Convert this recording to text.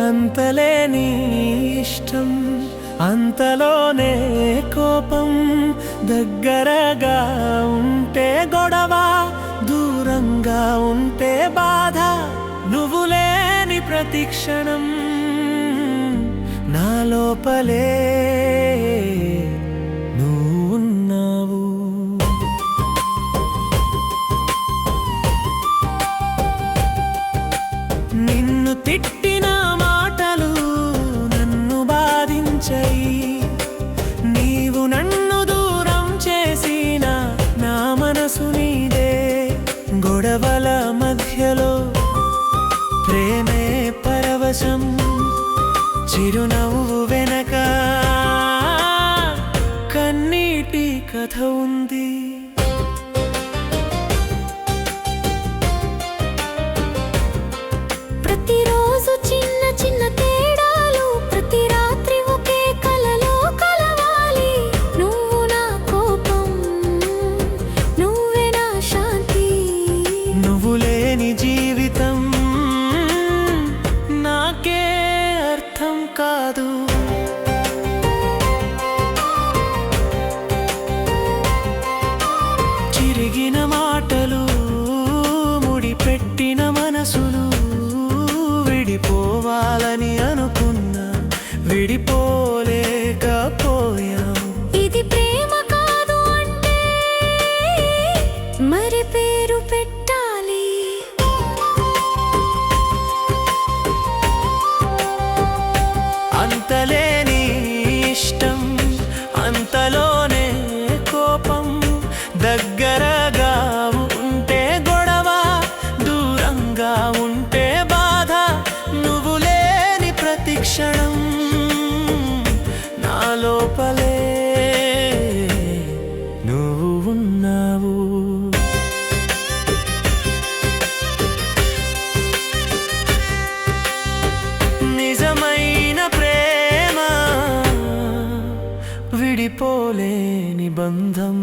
అంతలేని ఇష్టం అంతలోనే కోపం. దగ్గరగా ఉంటే గొడవ దూరంగా ఉంటే బాధ. నువ్వు లేని ప్రతి నా లోపలే నువ్వు ఉన్నావు. నిన్ను తిట్టిన మాటలు నన్ను బాధించాయి. నీవు నన్ను దూరం చేసిన నా మనసు నీదే. గొడవల మధ్యలో ప్రేమే పరవశం చిరునవ్వు వెనక కన్నీటి కథ ఉంది. తిరిగిన మాటలు ముడిపెట్టిన మనసులు విడిపోవాలని అనుకున్నా విడిపో ఉన్నావు. నిజమైన ప్రేమ విడిపోలేని బంధం.